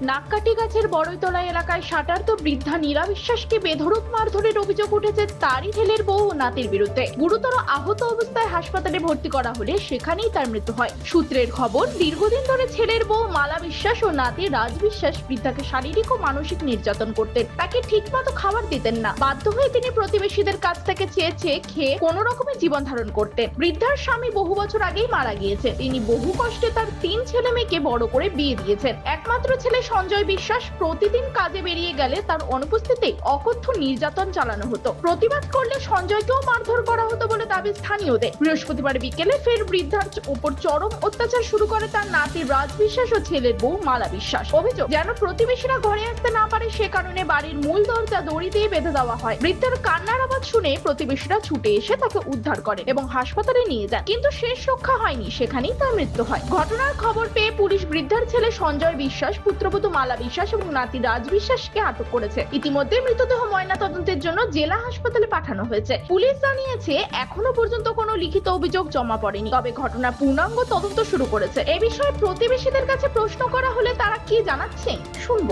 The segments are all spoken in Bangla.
নাককাটি গাছের বড়ইতলা এলাকায় সাটার্ত বৃদ্ধা নীলা বিশ্বাসকে বেধরক মারধরের অভিযোগ উঠেছে তারই ছেলের বউ ও নাতির বিরুদ্ধে। গুরুতর আহত অবস্থায় হাসপাতালে ভর্তি করা হলে সেখানেই তার মৃত্যু হয়। সূত্রের খবর, দীর্ঘদিন ধরে ছেলের বউ মালা বিশ্বাস ও নাতি রাজ বিশ্বাস বৃদ্ধাকে শারীরিক ও মানসিক নির্যাতন করতেন। তাকে ঠিকমতো খাবার দিতেন না। বাধ্য হয়ে তিনি প্রতিবেশীদের কাছ থেকে চেয়ে চেয়ে খেয়ে কোনো রকমের জীবন ধারণ করতেন। বৃদ্ধার স্বামী বহু বছর আগেই মারা গিয়েছে। তিনি বহু কষ্টে তার তিন ছেলে মেয়েকে বড় করে বিয়ে দিয়েছেন। একমাত্র ছেলে সঞ্জয় বিশ্বাস প্রতিদিন কাজে বেরিয়ে গেলে তার অনুপস্থিতি অকথ্য নির্যাতন চালানো হতো। প্রতিবাদ করলে সঞ্জয়কেও মারধর করা হতো বলে দাবি স্থানীয়দের। বৃহস্পতিবার বিকেলে ফের বৃদ্ধার উপর চরম অত্যাচার শুরু করে তার নাতি রাজ বিশ্বাস ও ছেলের বউ মালা বিশ্বাস। অভিযোগ, যেন প্রতিবেশীরা ঘরে আসতে না পারে সে কারণে বাড়ির মূল দরজা দড়ি দিয়ে বেঁধে দেওয়া হয়। বৃদ্ধার কান্নার আওয়াজ শুনে প্রতিবেশীরা ছুটে এসে তাকে উদ্ধার করে এবং হাসপাতালে নিয়ে যান কিন্তু শেষ রক্ষা হয়নি, সেখানেই তার মৃত্যু হয়। ঘটনার খবর পেয়ে পুলিশ বৃদ্ধার ছেলে সঞ্জয় বিশ্বাস পুত্রবধূ মালা বিশ্বাস এবং নাতি রাজ বিশ্বাসকে আটক করেছে। ইতিমধ্যে মৃতদেহ ময়না তদন্তের জন্য জেলা হাসপাতালে পাঠানো হয়েছে। পুলিশ জানিয়েছে এখনও পর্যন্ত কোনো লিখিত অভিযোগ জমা পড়েনি। তবে ঘটনা পূর্ণাঙ্গ তদন্ত শুরু করেছে। এ বিষয়ে প্রতিবেশীদের কাছে প্রশ্ন করা হলে তারা কি জানাচ্ছে শুনব।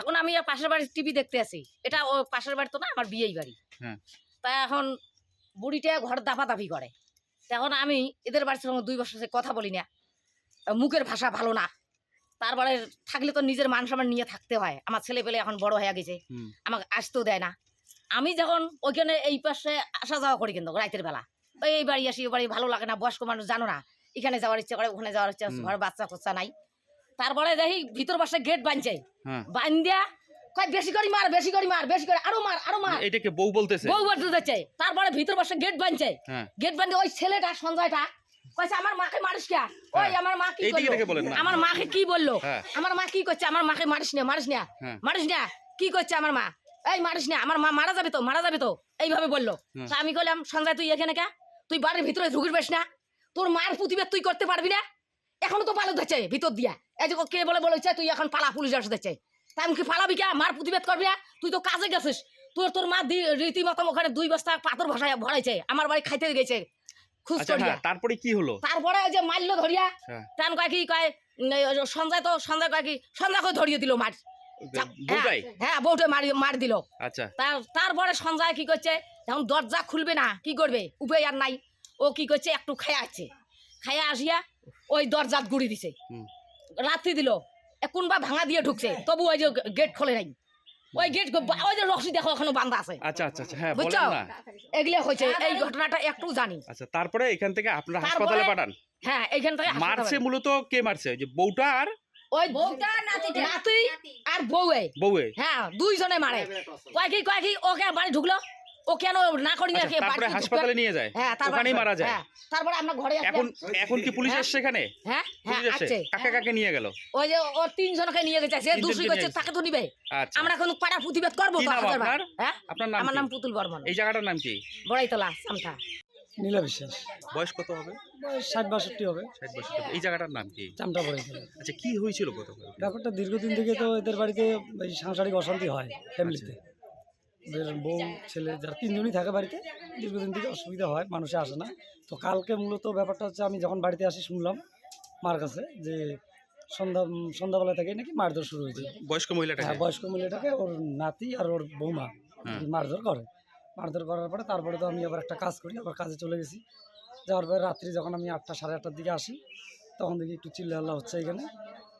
এখন আমি পাশের বাড়ির টিভি দেখতে আসি এটা ও পাশের বাড়ি তো না আমার বিয়েই বাড়ি। হ্যাঁ। তা এখন বুড়িটা ঘর দাপাদাপি করে। এখন আমি এদের বাড়ির সঙ্গে দুই বছর কথা বলি না। মুখের ভাষা ভালো না। তারপরে থাকলে তো নিজের মান সম্মান নিয়ে থাকতে হয়। আমার ছেলে পেলে এখন বড় হয়ে গেছে। আমাকে আসতেও দেয় না। আমি যখন ওইখানে এই পাশে আসা যাওয়া করি কিন্তু রাতের বেলা। ওই এই বাড়ি আসি বাড়ি ভালো লাগে না বয়স্ক মানুষ জানো না। এখানে যাওয়ার ইচ্ছা করে ওখানে যাওয়ার ইচ্ছা। ঘর বাচ্চা কোচ্চা নাই। তারপরে দেখি ভিতর বাসায় গেট বানছে হ্যাঁ। বান্দিয়া কয় বেশি করে মার বেশি করে মার বেশি করে আরও মার আরও মার। এটাকে বউ বলতেছে। বউ বাড়তে যাচ্ছে। তারপরে ভিতর বসে গেট বানছে হ্যাঁ। গেট বান্ধে ওই ছেলেটা সঞ্জয়টা। কইছে আমার মাকে মারিস কে? ওই হ্যাঁ। আমার মা কি করল। আমার মাকে কি বলল? হ্যাঁ। আমার মা কি করছে? আমার মাকে মারিস না মারিস না। হ্যাঁ। মারিস না? কি করছে আমার মা? এই মারিস না আমার মা মারা যাবে তো মারা যাবে তো। এইভাবে বলল। আমি কইলাম সঞ্জয় তুই এখানে কে? তুই বাড়ির ভিতরে ঢুকিস বেশ না। তোর মার প্রতিবাদ তুই করতে পারবি না। এখনও তো পালো ধরছে ভিতর দিয়া। এই যে কে বলে বলেছে তুই এখন পালা পুলিশ আসে দিচ্ছে তা আমি কি পালাবি কে? মার প্রতিবাদ করবি না? তুই তো কাজে গেছিস। তোর তোর মা রীতিমতো ওখানে দুই বস্তা পাথর ভাষায় ভরাইছে। আমার বাড়ি খাইতে গেছে। আচ্ছা হ্যাঁ তারপরে কি হলো? তারপরে ওই যে মারলো ধরিয়া হ্যাঁ। তান কয় কি কয় সঞ্জয় তো সঞ্জয় কয় কি ধরিয়ে দিল মার। হ্যাঁ, হ্যাঁ বউটে মারি মার দিল। আচ্ছা। তারপরে সঞ্জয় কি করছে যখন দরজা খুলবে না কি করবে? উপায় আর নাই। ও কি করছে একটু খায়া আছে। খায়া আসিয়া ওই দরজা গুড়ি দিছে। রাত্রি দিল। কোনবা ভাঙা দিয়ে ঢুকছে তবু ওই যে গেট খোলে নাই। ওই গেট ওই যে রশি দেখো এখনও বান্ধা আছে। আচ্ছা আচ্ছা আচ্ছা হ্যাঁ বুঝছ? বলেন না। এগুলো হয়েছে এই ঘটনাটা একটু জানি। আচ্ছা তারপরে এখান থেকে আপনারা হাসপাতালে পাঠান। হ্যাঁ এখান থেকে মারছে মূলত কে মারছে? ওই যে বউটা আর ওই বউটা নাতি আর বউয়ে। বউয়ে। হ্যাঁ দুইজনে মারে। কয় কি কয় কি ওকে বাড়ি ঢুকলো? ও কেন না করি না আচ্ছা, কে তারপরে হাসপাতালে নিয়ে যায়। হ্যাঁ ওখানেই মারা যায়। হ্যাঁ, তারপরে আমরা ঘরে এখন এখন কি পুলিশ হ্যাঁ। এসছে এখানে? হ্যাঁ হ্যাঁ পুলিশ এসছে কাকে কাকে নিয়ে গেল? ওই যে ও তিনজনকে নিয়ে গেছে সে দোষী করছে তাকে তো নিবে। আচ্ছা। আমরা এখন পাড়া প্রতিবাদ করব তো। আপনার? হ্যাঁ? আপনার নাম আমার নাম পুতুল বর্মন। এই জায়গাটার নাম কি? বড়াইতলা সামটা। নীলা বিশ্বাস। বয়স কত হবে? ষাট বাষট্টি হবে। ষাট বছর হবে। এই জায়গাটার নাম কি? চামটা পড়ে আচ্ছা কি হয়েছিল কত ব্যাপারটা দীর্ঘদিন থেকে তো এদের বাড়িতে সাংসারিক অশান্তি হয় ফ্যামিলিতে বউ ছেলে যারা তিনজনই থাকে বাড়িতে দীর্ঘদিন থেকে অসুবিধা হয় মানুষে আসে না। তো কালকে মূলত ব্যাপারটা হচ্ছে আমি যখন বাড়িতে আসি শুনলাম মার কাছে যে সন্ধ্যা সন্ধ্যাবেলা থেকে নাকি মারধর শুরু হয়েছে। বয়স্ক মহিলাটা হ্যাঁ বয়স্ক মহিলাটাকে ওর নাতি আর ওর বৌমা। মারধর করে। মারধর করার পরে তারপরে তো আমি আবার একটা কাজ করি আবার কাজে চলে গেছি। যাওয়ার পরে রাত্রি যখন আমি আটটা সাড়ে আটটার দিকে আসি তখন দেখি একটু চিল্লা হচ্ছে এখানে।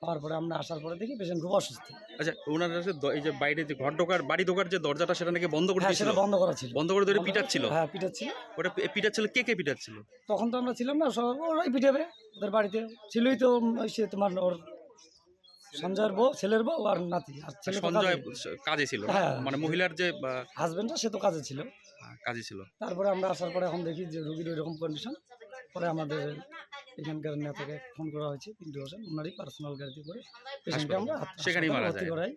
হওয়ার পরে আমরা আসার পরে দেখি পেশেন্ট খুব অসুস্থ। আচ্ছা ওনার কাছে দ- এই যে বাইরে যে ঘর ঢোকার বাড়ি ঢোকার যে দরজাটা সেটা নাকি বন্ধ করে হ্যাঁ দিয়েছিল? সেটা বন্ধ করা ছিল। বন্ধ করে ধরে পিটাচ্ছিল? হ্যাঁ পিটাচ্ছিল। ওটা পি- পিটাচ্ছিল কে কে পিটাচ্ছিল? তখন তো আমরা ছিলাম না সব ওরাই পিটাবে। ওদের বাড়িতে ছিলই তো উম, ওই সে তোমার ওর সঞ্জয়ের বউ ছেলের বউ আর নাতি। আর ছেলে সঞ্জয় কাজে ছিল? না? হ্যাঁ। মানে মহিলার যে বা, হাজবেন্ডটা সে তো কাজে ছিল। কাজে ছিল। তারপরে আমরা আসার পরে এখন দেখি যে রুগীর ওইরকম কন্ডিশন পরে আমাদের এখানকার নেতাকে ফোন করা হয়েছে পিন্টু হোসেন ওনারই পার্সোনাল গাড়িতে করে পেশেন্টকে আমরা সেখানেই মারা ভর্তি যায়। করাই।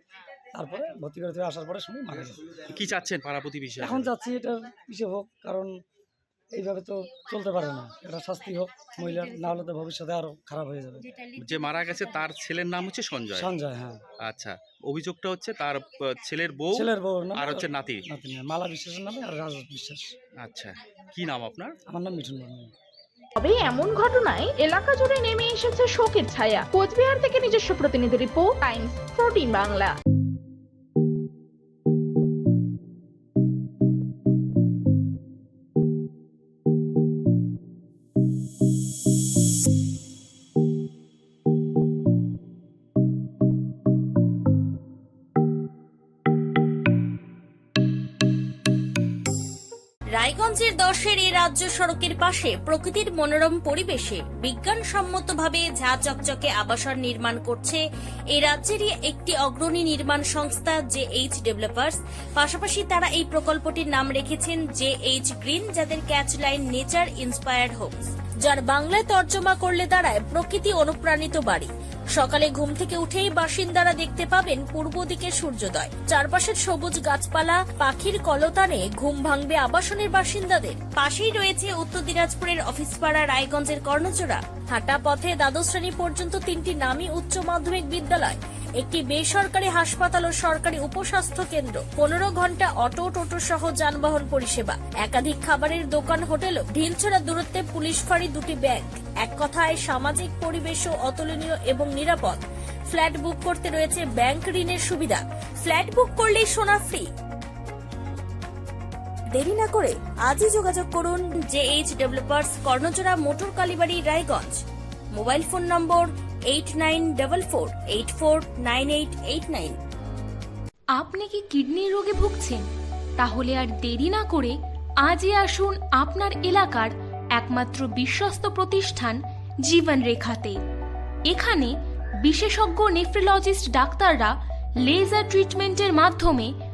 তারপরে ভর্তি করে থেকে আসার পরে শুনি মারা গেছে কি চাচ্ছেন পাড়া প্রতিবেশী এখন যাচ্ছি এটা পিছিয়ে হোক কারণ এইভাবে তো চলতে পারে না। এটা শাস্তি হোক মহিলার না হলে তো ভবিষ্যতে আরও খারাপ হয়ে যাবে। যে মারা গেছে তার ছেলের নাম হচ্ছে সঞ্জয়। সঞ্জয় হ্যাঁ। আচ্ছা অভিযোগটা হচ্ছে তার ছেলের বউ ছেলের বউ আর হচ্ছে নাতি নাতি মালা বিশ্বাসের নামে আর রাজ বিশ্বাস। আচ্ছা কি নাম আপনার? আমার নাম মিঠুন বর্মন। তবে এমন ঘটনায় এলাকা জুড়ে নেমে এসেছে শোকের ছায়া। কোচবিহার থেকে নিজস্ব প্রতিনিধি রিপোর্ট, টাইমস ফোরটিন বাংলা। রায়গঞ্জের দশের এই রাজ্য সড়কের পাশে প্রকৃতির মনোরম পরিবেশে বিজ্ঞানসম্মতভাবে ঝা চকচকে আবাসন নির্মাণ করছে এই রাজ্যেরই একটি অগ্রণী নির্মাণ সংস্থা জে এইচ ডেভেলপার্স। পাশাপাশি তারা এই প্রকল্পটির নাম রেখেছেন জে এইচ গ্রিন, যাদের catch line nature inspired homes, যার বাংলায় তর্জমা করলে দাঁড়ায় প্রকৃতি অনুপ্রাণিত বাড়ি। সকালে ঘুম থেকে উঠেই বাসিন্দারা দেখতে পাবেন পূর্ব দিকে সূর্যোদয়। চারপাশের সবুজ গাছপালা, পাখির কলতানে ঘুম ভাঙবে আবাসনের বাসিন্দাদের। পাশেই রয়েছে উত্তর দিনাজপুরের অফিসপাড়া রায়গঞ্জের কর্ণজোড়া হাঁটা পথে দ্বাদশ শ্রেণি পর্যন্ত তিনটি নামী উচ্চ মাধ্যমিক বিদ্যালয়, একটি বেসরকারি হাসপাতাল ও সরকারি উপস্বাস্থ্য কেন্দ্র। পনেরো ঘণ্টা অটো, টোটো সহ যানবাহন পরিষেবা। একাধিক খাবারের দোকান হোটেলও ঢিলছড়া দূরত্বে পুলিশ ফাঁড়ি দুটি ব্যাংক এক কথায়, সামাজিক পরিবেশও অতুলনীয় এবং নিরাপদ। ফ্ল্যাট বুক করতে রয়েছে ব্যাংক ঋণের সুবিধা। ফ্ল্যাট বুক করলেই সোনা ফ্রি। দেরি না করে আজই যোগাযোগ করুন J H developers Karnajora motor Kalibari Raiganj. Mobile phone number eight nine double four, eight four, nine eight eight nine. আপনি কি কিডনির রোগে ভুগছেন? তাহলে আর দেরি না করে আজই আসুন আপনার এলাকার একমাত্র বিশ্বস্ত প্রতিষ্ঠান জীবন রেখাতে এখানে বিশেষজ্ঞ নেফ্রোলজিস্ট ডাক্তাররা লেজার ট্রিটমেন্টের মাধ্যমে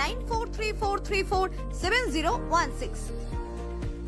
9434347016.